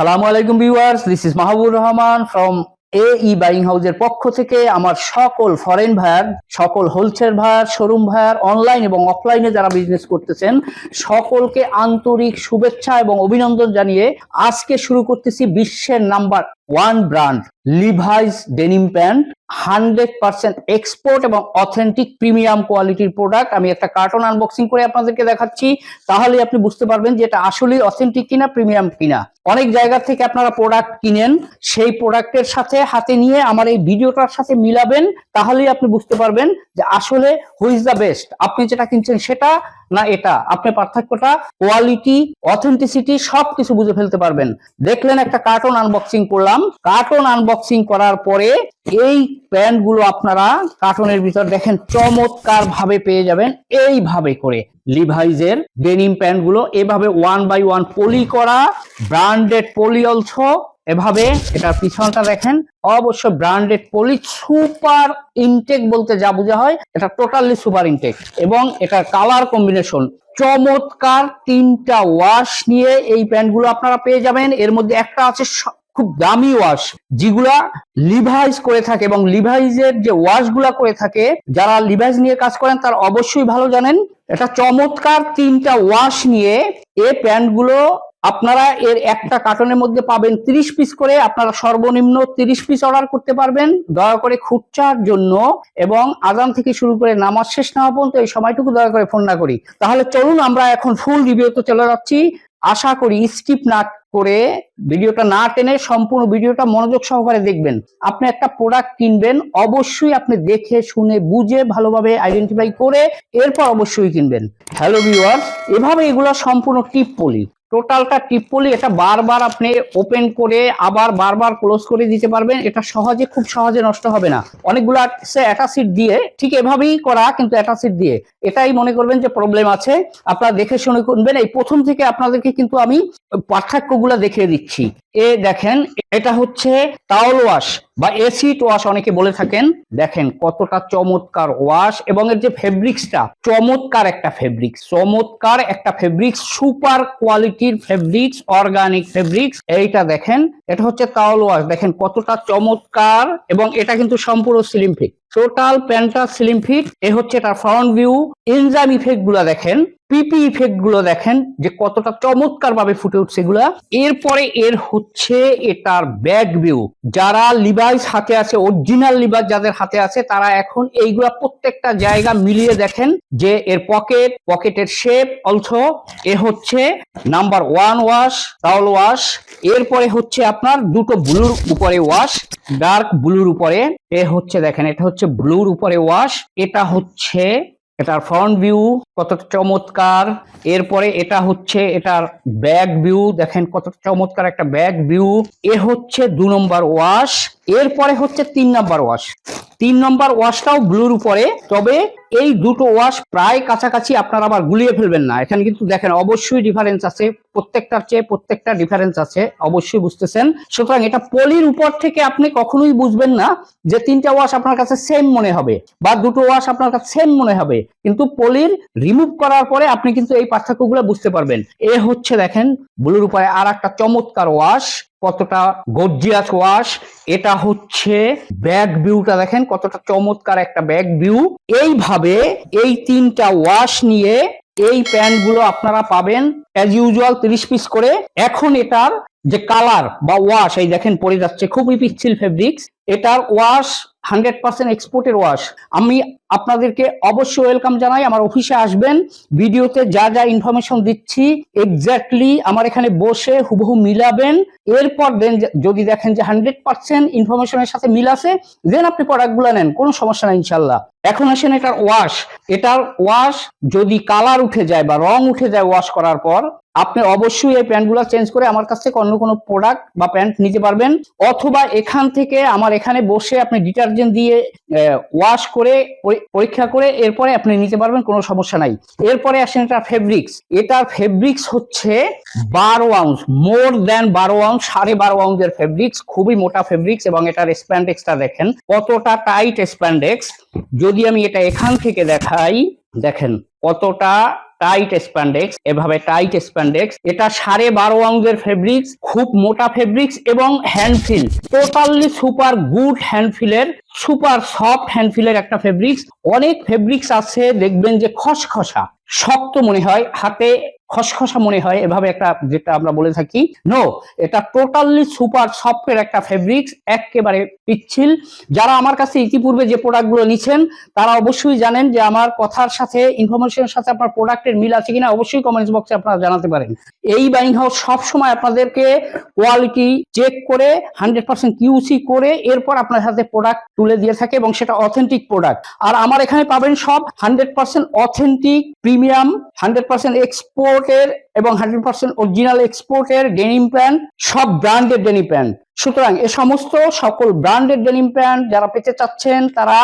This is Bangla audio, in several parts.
আসসালামু আলাইকুম viewers this is Mahbub Rahman from A E buying হাউজের পক্ষ থেকে আমার সকল ফরেন ভায়ার সকল wholesale buyer showroom buyer online এবং অফলাইনে যারা বিজনেস করতেছেন, সকলকে আন্তরিক শুভেচ্ছা এবং অভিনন্দন জানিয়ে আজকে শুরু করতেছি বিশ্বের number one brand Levi's denim pant hundred percent export এবং অথেন্টিক প্রিমিয়াম কোয়ালিটির প্রোডাক্ট আমি একটা কার্টন আনবক্সিং করে আপনাদেরকে দেখাচ্ছি তাহলে আপনি বুঝতে পারবেন যে এটা আসলেই অথেন্টিক কিনা প্রিমিয়াম কিনা। অনেক জায়গা থেকে আপনারা প্রোডাক্ট কিনেন, সেই প্রোডাক্টের সাথে হাতে নিয়ে আমার এই ভিডিওটার সাথে মিলাবেন, তাহলেই আপনি বুঝতে পারবেন যে আসলে হুইজ দ্য বেস্ট আপনি যেটা কিনছেন সেটা না এটা? আপনি পার্থক্যটা কোয়ালিটি অথেন্টিসিটি সবকিছু বুঝে ফেলতে পারবেন। দেখলেন একটা কার্টন আনবক্সিং করলাম। কার্টন আনবক্সিং করার পরে এই প্যান্টগুলো আপনারা কার্টনের ভিতর দেখেন চমৎকার ভাবে পেয়ে যাবেন, এইভাবে করে। লিভাইজের ডেনিম প্যান্টগুলো এভাবে ওয়ান বাই ওয়ান পলি করা ব্র্যান্ডেড পলি অলসো এভাবে এটার পিছনটা দেখেন, অবশ্য ব্র্যান্ডেড পলি সুপার ইনটেক বলতে যা বোঝা হয়, এটা টোটালি সুপার ইনটেক এবং এটার কালার কম্বিনেশন চমৎকার তিনটা ওয়াশ নিয়ে এই প্যান্টগুলো আপনারা পেয়ে যাবেন। এর মধ্যে একটা আছে খুব দামি ওয়াশ যেগুলা লিভাইজ করে থাকে এবং লিভাইজের যে ওয়াশগুলা করে থাকে, যারা লিভাইজ নিয়ে কাজ করেন তার অবশ্যই ভালো জানেন। এটা চমৎকার তিনটা ওয়াশ নিয়ে এই প্যান্টগুলো আপনারা এর একটা কার্টনের মধ্যে পাবেন 30 পিস করে, আপনারা সর্বনিম্ন 30 পিস অর্ডার করতে পারবেন। দয়া করে খুচরার জন্য এবং আজান থেকে শুরু করে নামাজ শেষ না পর্যন্ত এই সময়টুকু দয়া করে ফোন না করি। তাহলে চলুন আমরা এখন ফুল রিভিউতে চলে যাচ্ছি। আশা করি স্কিপ না করে ভিডিওটা না টেনে সম্পূর্ণ ভিডিওটা মনোযোগ সহকারে দেখবেন। আপনি একটা প্রোডাক্ট কিনবেন, অবশ্যই আপনি দেখে, শুনে, বুঝে, ভালোভাবে আইডেন্টিফাই করে এরপর অবশ্যই কিনবেন। হ্যালো ভিউয়ার্স এভাবে এগুলো সম্পূর্ণ টিপ পলি টোটালটা টিপ পলি এটা বারবার আপনি ওপেন করে আবার বারবার ক্লোজ করে দিতে পারবেন। এটা সহজে, খুব সহজে নষ্ট হবে না। অনেকগুলো সে অ্যাটাসিড দিয়ে, ঠিক এভাবেই করা, কিন্তু অ্যাটাসিড দিয়ে। এটাই মনে করবেন যে প্রবলেম আছে। আপনারা দেখে শুনে করবেন। এই প্রথম থেকে আপনাদেরকে কিন্তু আমি পার্থক্যগুলো দেখিয়ে দিচ্ছি। এ দেখেন এটা হচ্ছে টাওয়াল ওয়াশ বা এসিড ওয়াশ অনেকে বলে থাকেন। দেখেন কতটা চমৎকার ওয়াশ এবং এর যে ফেব্রিক্সটা চমৎকার একটা ফেব্রিক্স চমৎকার একটা ফেব্রিক্স সুপার কোয়ালিটির ফেব্রিক্স অর্গানিক ফেব্রিক্স এইটা দেখেন এটা হচ্ছে টাওয়াল ওয়াশ। দেখেন কতটা চমৎকার এবং এটা কিন্তু সম্পূর্ণ স্লিম ফিট টোটাল প্যান্টটা স্লিম ফিট এ হচ্ছে তার ফ্রন্ট ভিউ এনজাম ইফেক্টগুলা দেখেন পিপি ইফেক্টগুলো দেখেন, যে কতটা চমৎকার ভাবে ফুটে উঠছে এগুলা। এরপরে এর হচ্ছে এটার ব্যাক ভিউ যারা লিভাইস হাতে আছে অরিজিনাল লিভাইস যাদের হাতে আছে, তারা এখন এইগুলা প্রত্যেকটা জায়গা মিলিয়ে দেখেন, যে এর পকেট পকেটের শেপ অলসো এ হচ্ছে number one wash towel wash এরপরে হচ্ছে আপনার দুটো ব্লুর উপরে ওয়াশ ডার্ক ব্লুর উপরে, এ হচ্ছে দেখেন, এটা হচ্ছে ব্লুর উপরে ওয়াশ এটা হচ্ছে এটার ফ্রন্ট ভিউ কতটা চমৎকার, এরপরে এটা হচ্ছে এটার ব্যাক ভিউ দেখেন কত চমৎকার একটা ব্যাক ভিউ এ হচ্ছে দু নম্বর ওয়াশ এরপরে হচ্ছে তিন নম্বর ওয়াশ তিন নম্বর ওয়াশটাও ব্লুর উপরে, তবে এই দুটো ওয়াশ প্রায় কাছাকাছি আপনারা আবার গুলিয়ে ফেলবেন না। এখানে কিন্তু দেখেন অবশ্যই ডিফারেন্স আছে, প্রত্যেকটার চেয়ে প্রত্যেকটা ডিফারেন্স আছে, অবশ্যই বুঝতেছেন। সুতরাং এটা পলির উপর থেকে আপনি কখনোই বুঝবেন না যে তিনটা ওয়াশ আপনার কাছে সেম মনে হবে বা দুটো ওয়াশ আপনার কাছে সেম মনে হবে। কিন্তু পলির রিমুভ করার পরে আপনি কিন্তু এই পার্থক্যগুলো বুঝতে পারবেন। এ হচ্ছে দেখেন, ব্লুর উপরে আর একটা চমৎকার ওয়াশ। কতটা গর্জিয়াস ওয়াশ এটা হচ্ছে ব্যাক ভিউটা দেখেন, কতটা চমৎকার একটা ব্যাক ভিউ এইভাবে এই তিনটা ওয়াশ নিয়ে এই প্যান্টগুলো আপনারা পাবেন অ্যাজ ইউজুয়াল তিরিশ পিস করে। এখন এটার যে কালার বা ওয়াশ এই দেখেন পরে যাচ্ছে, খুবই পিচ্ছিল ফেব্রিক্স এটার ওয়াশ হান্ড্রেড পার্সেন্ট এক্সপোর্টের ওয়াশ আমি আপনাদেরকে অবশ্যই ওয়েলকাম জানাই। আমার অফিসে আসবেন। ভিডিওতে যা যা ইনফরমেশন দিচ্ছি এক্স্যাক্টলি আমার এখানে বসে হুবহু মিলাবেন। এরপর দেন যদি দেখেন যে হান্ড্রেড পার্সেন্ট ইনফরমেশনের সাথে মিল আছে দেন আপনি প্রোডাক্টগুলো নেন। কোনো সমস্যা নাই ইনশাল্লাহ এখন আসেন এটার ওয়াশ এটার ওয়াশ যদি কালার উঠে যায় বা রং উঠে যায় ওয়াশ করার পর, আপনি অবশ্যই এই প্যান্টগুলো চেঞ্জ করে আমার কাছ থেকে অন্য কোনো প্রোডাক্ট বা প্যান্ট নিতে পারবেন। অথবা এখান থেকে আমার এখানে বসে আপনি ডিটারজেন্ট দিয়ে ওয়াশ করে পরি- পরীক্ষা করে এরপরে আপনি নিতে পারবেন, কোনো সমস্যা নাই। এরপরে আসেন এটা ফেব্রিক্স। এটার ফেব্রিক্স হচ্ছে বারো আউন্স, মোর দেন বারো আউন্স, সাড়ে বারো আউন্সের ফেব্রিক্স, খুবই মোটা ফেব্রিক্স এবং এটার স্প্যান্ডেক্সটা দেখেন, কতটা টাইট স্প্যান্ডেক্স। যদি আমি এটা এখান থেকে দেখাই, দেখেন কতটা টাইট স্প্যান্ডেক্স, এভাবে টাইট স্প্যান্ডেক্স। এটা সাড়ে বারো আউন্সের ফেব্রিক্স, খুব মোটা ফেব্রিক্স এবং hand feel, totally super good হ্যান্ডফিলের super soft হ্যান্ডফিলের একটা ফেব্রিক্স অনেক ফেব্রিক্স আছে, দেখবেন যে খসখসা, শক্ত মনে হয়, হাতে খসখসা মনে হয়, এভাবে একটা যেটা আমরা বলে থাকি। নো এটা টোটালি সুপার সফটের একটা ফেব্রিক্স একেবারে পিচ্ছিল। যারা আমার কাছে ইতিপূর্বে যে প্রোডাক্টগুলো নিচ্ছেন তারা অবশ্যই জানেন যে আমার কথার সাথে ইনফরমেশনের সাথে আপনার প্রোডাক্টের মিল আছে কিনা, অবশ্যই কমেন্টস বক্সে আপনারা জানাতে পারেন। এই বাইং হাউস সবসময় আপনাদেরকে কোয়ালিটি চেক করে হান্ড্রেড পার্সেন্ট কিউসি করে, এরপর আপনার হাতে প্রোডাক্ট তুলে দিয়ে থাকে এবং সেটা অথেন্টিক প্রোডাক্ট আর আমার এখানে পাবেন সব hundred percent authentic premium hundred percent এক্সপোর্টের এবং হান্ড্রেড পার্সেন্ট অরিজিনাল এক্সপোর্টের ডেনিম প্যান্ট সব ব্র্যান্ডের ডেনিম প্যান্ট সুতরাং এ সমস্ত সকল ব্র্যান্ডের ডেনিম প্যান্ট যারা পেতে চাচ্ছেন, তারা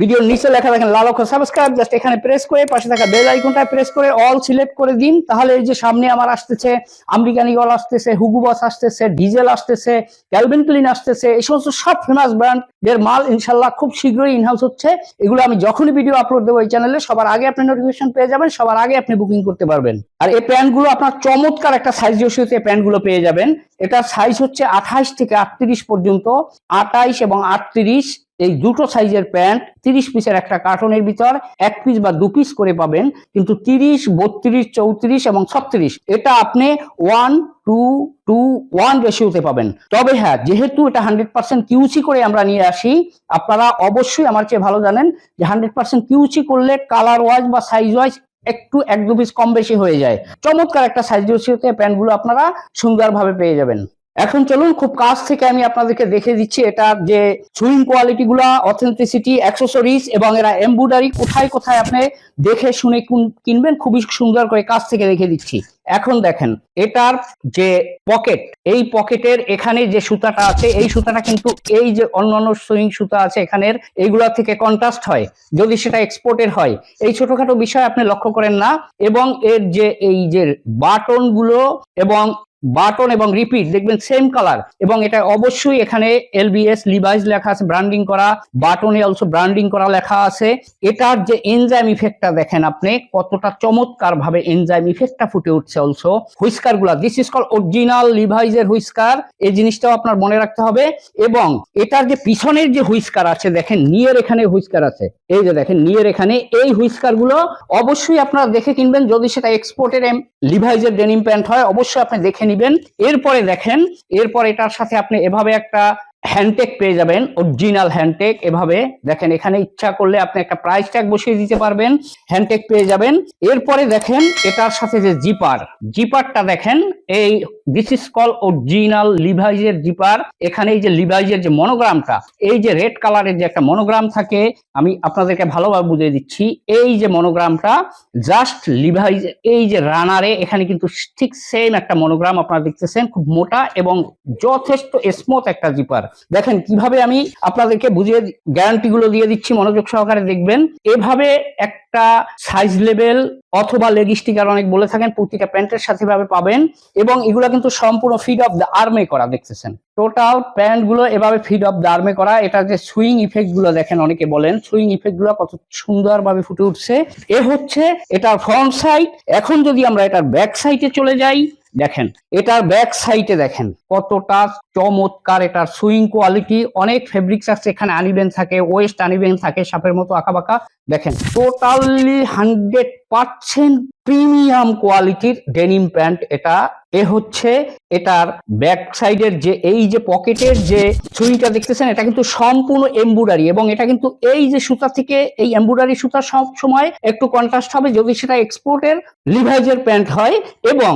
ভিডিওর নিচে লেখা দেখেন লাল অক্ষর সাবস্ক্রাইব জাস্ট এখানে প্রেস করে পাশে থাকা বেল আইকনটা প্রেস করে অল সিলেক্ট করে দিন। তাহলে এই যে সামনে আমার আসতেছে, আমেরিকান ইগল আসতেছে হুগু বস আসতেছে ডিজেল আসতেছে ক্যালভিন ক্লিন আসতেছে, এই সমস্ত সব ফেমাস ব্র্যান্ড এর মাল ইনশাল্লাহ খুব শীঘ্রই ইনহাউস হচ্ছে। এগুলো আমি যখনই ভিডিও আপলোড দেবো এই চ্যানেলে সবার আগে আপনি নোটিফিকেশন পেয়ে যাবেন, সবার আগে আপনি বুকিং করতে পারবেন। আর এই প্যান্টগুলো আপনার চমৎকার একটা সাইজ রেশিওতে প্যান্টগুলো পেয়ে যাবেন। এটার সাইজ হচ্ছে আঠাইশ থেকে আটত্রিশ পর্যন্ত। আঠাইশ এবং আটত্রিশ, এই দুটো সাইজের প্যান্ট, তিরিশ পিসের একটা কার্টনের ভিতর, এক পিস বা দু পিস করে পাবেন। কিন্তু তিরিশ, বত্রিশ, চৌত্রিশ এবং ছত্রিশ, এটা আপনি ওয়ান টু টু ওয়ান রেশিওতে পাবেন। তবে হ্যাঁ যেহেতু এটা হান্ড্রেড পার্সেন্ট কিউসি করে আমরা নিয়ে আসি, আপনারা অবশ্যই আমার চেয়ে ভালো জানেন যে হান্ড্রেড পার্সেন্ট কিউসি করলে কালার ওয়াইজ বা সাইজ ওয়াইজ একটু এক দু পিস কম বেশি হয়ে যায়। চমৎকার একটা সাইজ রেশিওতে প্যান্টগুলো আপনারা সুন্দরভাবে পেয়ে যাবেন। এখন চলুন খুব কাছ থেকে আমি আপনাদেরকে দেখে দিচ্ছি এটার যে সুইং কোয়ালিটি গুলা অথেন্টিসিটি অ্যাক্সেসরিজ এবং এরা এমব্রয়ডারি কোথায় কোথায় আপনি দেখে শুনে কুন- কিনবেন, খুবই সুন্দর করে কাছ থেকে দেখে দিচ্ছি। এখন দেখেন, এটার যে পকেট এই পকেটের এখানে যে সুতাটা আছে, এই সুতাটা কিন্তু এই যে অন্যান্য সুইং সুতা আছে এখানের, এইগুলা থেকে কন্ট্রাস্ট হয়। যদি সেটা এক্সপোর্টের হয়, এই ছোটখাটো বিষয় আপনি লক্ষ্য করেন না, এবং এর যে এই যে বাটনগুলো এবং বাটন এবং রিপিট, দেখবেন সেম কালার এবং এটা অবশ্যই এখানে এলবিএস লিভাইস লেখা আছে ব্র্যান্ডিং করা। বাটনে অলসো ব্র্যান্ডিং করা লেখা আছে। এটার যে এনজাইম ইফেক্টটা দেখেন আপনি, কতটা চমৎকার ভাবে এনজাইম ইফেক্টটা ফুটে উঠছে অলসো হুইস্কারগুলা দিস ইজ কল অরিজিনাল লিভাইজের হুইস্কার এই জিনিসটাও আপনার মনে রাখতে হবে। এবং এটার যে পিছনের যে হুইস্কার আছে, দেখেন নিয়ের এখানে হুইস্কার আছে। এই যে দেখেন নিয়ের এখানে, এই হুইস্কারগুলো অবশ্যই আপনারা দেখে কিনবেন। যদি সেটা এক্সপোর্টের লিভাইজের ডেনিম প্যান্ট হয়, অবশ্যই আপনি দেখে নিবেন এরপরে দেখেন, এরপর এটার সাথে আপনি এভাবে একটা হ্যান্ডটেক পেয়ে যাবেন অরিজিনাল হ্যান্ডটেক এভাবে দেখেন, এখানে ইচ্ছা করলে আপনি একটা প্রাইস ট্যাগ বসিয়ে দিতে পারবেন হ্যান্ডটেক পেয়ে যাবেন। এরপরে দেখেন, এটার সাথে যে জিপার জিপারটা দেখেন, এই দিস ইজ কল অরিজিনাল লিভাইজের জিপার এখানে এই যে লিভাইজের যে মনোগ্রামটা এই যে রেড কালারের যে একটা মনোগ্রাম থাকে, আমি আপনাদেরকে ভালোভাবে বুঝিয়ে দিচ্ছি। এই যে মনোগ্রামটা জাস্ট লিভাইজ এই যে রানারে এখানে কিন্তু ঠিক সেম একটা মনোগ্রাম আপনারা দেখতেছেন, খুব মোটা এবং যথেষ্ট স্মুথ একটা জিপার দেখেন কীভাবে আমি আপনাদেরকে বুঝিয়ে গ্যারান্টি গুলো দিয়ে দিচ্ছি, মনোযোগ সহকারে দেখবেন। এভাবে একটা সাইজ লেভেল অথবা লেগ স্টিকার অনেক বলে থাকেন, প্রতিটা প্যান্টের সাথে ভাবে পাবেন এবং এগুলো কিন্তু সম্পূর্ণ ফিড অফ দ্য আর্মে করা দেখতেছেন। টোটাল প্যান্টগুলো এভাবে ফিড অফ দ্য আর্মে করা। এটা যে সুইং ইফেক্টগুলো দেখেন অনেকে বলেন সুইং ইফেক্টগুলো কত সুন্দরভাবে ফুটে উঠছে। এ হচ্ছে এটার ফ্রন্ট সাইড এখন যদি আমরা এটার ব্যাক সাইডে চলে যাই দেখেন, এটার ব্যাক সাইডে দেখেন, কতটা চমৎকার এটার সুইং কোয়ালিটি অনেক ফেব্রিক্স আছে, এখানে আনিবেন থাকে ওয়েস্ট আনিবেন থাকে, সাপের মতো আঁকা বাঁকা দেখেন টোটালি হান্ড্রেড পার্সেন্ট প্রিমিয়াম কোয়ালিটির ডেনিম প্যান্ট এটা। এ হচ্ছে এটার ব্যাক সাইডের যে, এই যে পকেটের যে ছুরিটা দেখতেছেন, এটা কিন্তু সম্পূর্ণ এমব্রয়ডারি এবং এটা কিন্তু এই যে সুতা থেকে, এই এমব্রয়ডারি সুতা সব সময় একটু কন্ট্রাস্ট হবে যদি সেটা এক্সপোর্টের লিভাইজের প্যান্ট হয় এবং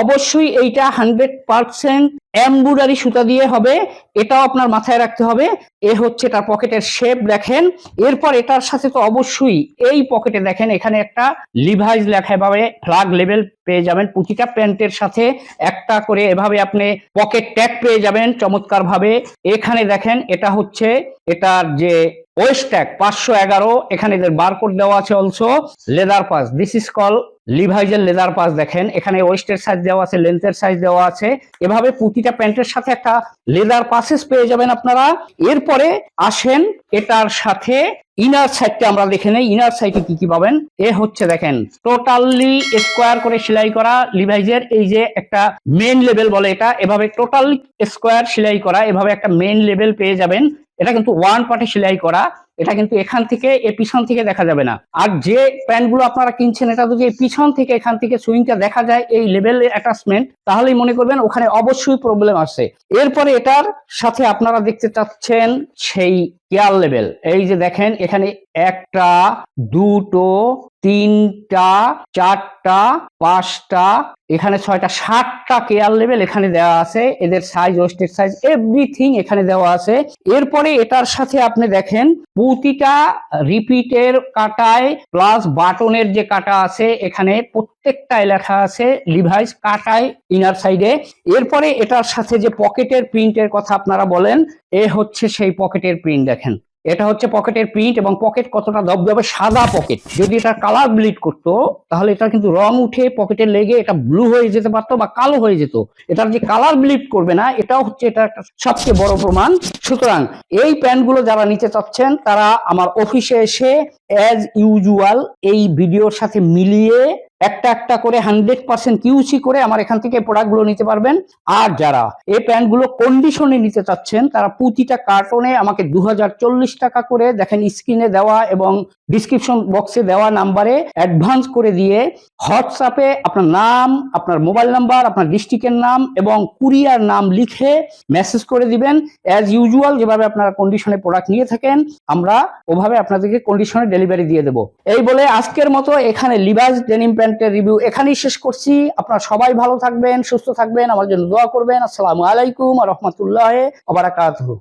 অবশ্যই এইটা হান্ড্রেড পার্সেন্ট এমব্রয়ডারি সুতা দিয়ে হবে, এটাও আপনার মাথায় রাখতে হবে। এ হচ্ছে তার পকেটের শেপ দেখেন। এরপর এটার সাথে তো অবশ্যই এই পকেটে দেখেন, এখানে একটা লিভাইজ লেখা, এভাবে ফ্লাগ লেভেল পেয়ে যাবেন। প্রতিটা প্যান্টের সাথে একটা করে এভাবে আপনি পকেট ট্যাগ পেয়ে যাবেন চমৎকার ভাবে এখানে দেখেন, এটা হচ্ছে, এটার যে ওয়েস্ট ট্যাগ পাঁচশো এগারো, এখানে এদের বারকোড দেওয়া আছে also leather pass this is call লিভাইজের leather pass দেখেন। এখানে ওয়েস্টের সাইজ দেওয়া আছে লেন্থের সাইজ দেওয়া আছে। এভাবে প্রতিটা প্যান্টের সাথে একটা লেদার পাসেস পেয়ে যাবেন আপনারা। এরপরে আসেন এটার সাথে ইনার সাইডটা আমরা দেখে নেই। ইনার সাইডে কি কি পাবেন? এ হচ্ছে দেখেন টোটালি স্কোয়ার করে সেলাই করা লিভাইজের এই যে একটা মেন লেভেল বলে এটা। এভাবে টোটাল স্কোয়ার সেলাই করা, এভাবে একটা মেন লেভেল পেয়ে যাবেন। এটা কিন্তু ওয়ান পার্টে সেলাই করা, এটা কিন্তু এখান থেকে, এ পিছন থেকে দেখা যাবে না। আর যে প্যান্টগুলো আপনারা কিনছেন, এটা যদি পিছন থেকে, এখান থেকে সুইংটা দেখা যায়, এই লেভেল অ্যাটাচমেন্ট তাহলেই মনে করবেন ওখানে অবশ্যই প্রবলেম আছে এরপরে এটার সাথে আপনারা দেখতে চাচ্ছেন সেই কেয়ার লেভেল এই যে দেখেন, এখানে একটা, দুটো তিনটা, চারটা, পাঁচটা, এখানে ছয়টা, সাতটা কেয়ার লেভেল এখানে দেওয়া আছে। এদের সাইজ ওয়েস্টের সাইজ এভরিথিং এখানে দেওয়া আছে। এরপরে এটার সাথে আপনি দেখেন, প্রতিটা রিপিটের কাটায় প্লাস বাটনের যে কাটা আছে, এখানে প্রত্যেকটায় লেখা আছে লিভাইস কাটায় ইনার সাইডে এরপরে এটার সাথে যে পকেটের প্রিন্টের কথা আপনারা বলেন, এ হচ্ছে সেই পকেটের প্রিন্ট দেখেন। এটা হচ্ছে পকেটের প্রিন্ট এবং পকেট কতটা দবদবে সাদা পকেট যদি এটা কালার ব্লিড করতো, তাহলে এটা কিন্তু রং উঠে পকেটে লেগে এটা ব্লু হয়ে যেতে পারতো বা কালো হয়ে যেত। এটার যে কালার ব্লিড করবে না, এটাও হচ্ছে এটা একটা সবচেয়ে বড় প্রমাণ। সুতরাং এই প্যান্টগুলো যারা নিতে চাচ্ছেন, তারা আমার অফিসে এসে অ্যাজ ইউজুয়াল এই ভিডিওর সাথে মিলিয়ে একটা একটা করে হান্ড্রেড পার্সেন্ট কিউসি করে আমার এখান থেকে প্রোডাক্টগুলো নিতে পারবেন। আর যারা এই প্যান্টগুলো কন্ডিশনে নিতে চাচ্ছেন, তারা প্রতিটা কার্টনে আমাকে দু হাজার চল্লিশ টাকা করে দেখেন স্ক্রিনে দেওয়া এবং ডিসক্রিপশন বক্সে দেওয়া নাম্বারে অ্যাডভান্স করে দিয়ে হোয়াটসঅ্যাপে আপনার নাম, আপনার মোবাইল নাম্বার আপনার ডিস্ট্রিক্টের নাম এবং কুরিয়ার নাম লিখে মেসেজ করে দিবেন। অ্যাজ ইউজুয়াল যেভাবে আপনারা কন্ডিশনে প্রোডাক্ট নিয়ে থাকেন, আমরা ওভাবে আপনাদেরকে কন্ডিশনে ডেলিভারি দিয়ে দেবো। এই বলে আজকের মতো এখানে লিভাইস ডেনিম প্যান্টের রিভিউ এখানেই শেষ করছি। আপনারা সবাই ভালো থাকবেন, সুস্থ থাকবেন, আমার জন্য দোয়া করবেন। আসসালামু আলাইকুম আর রহমতুল্লাহ আবারাকাতুহু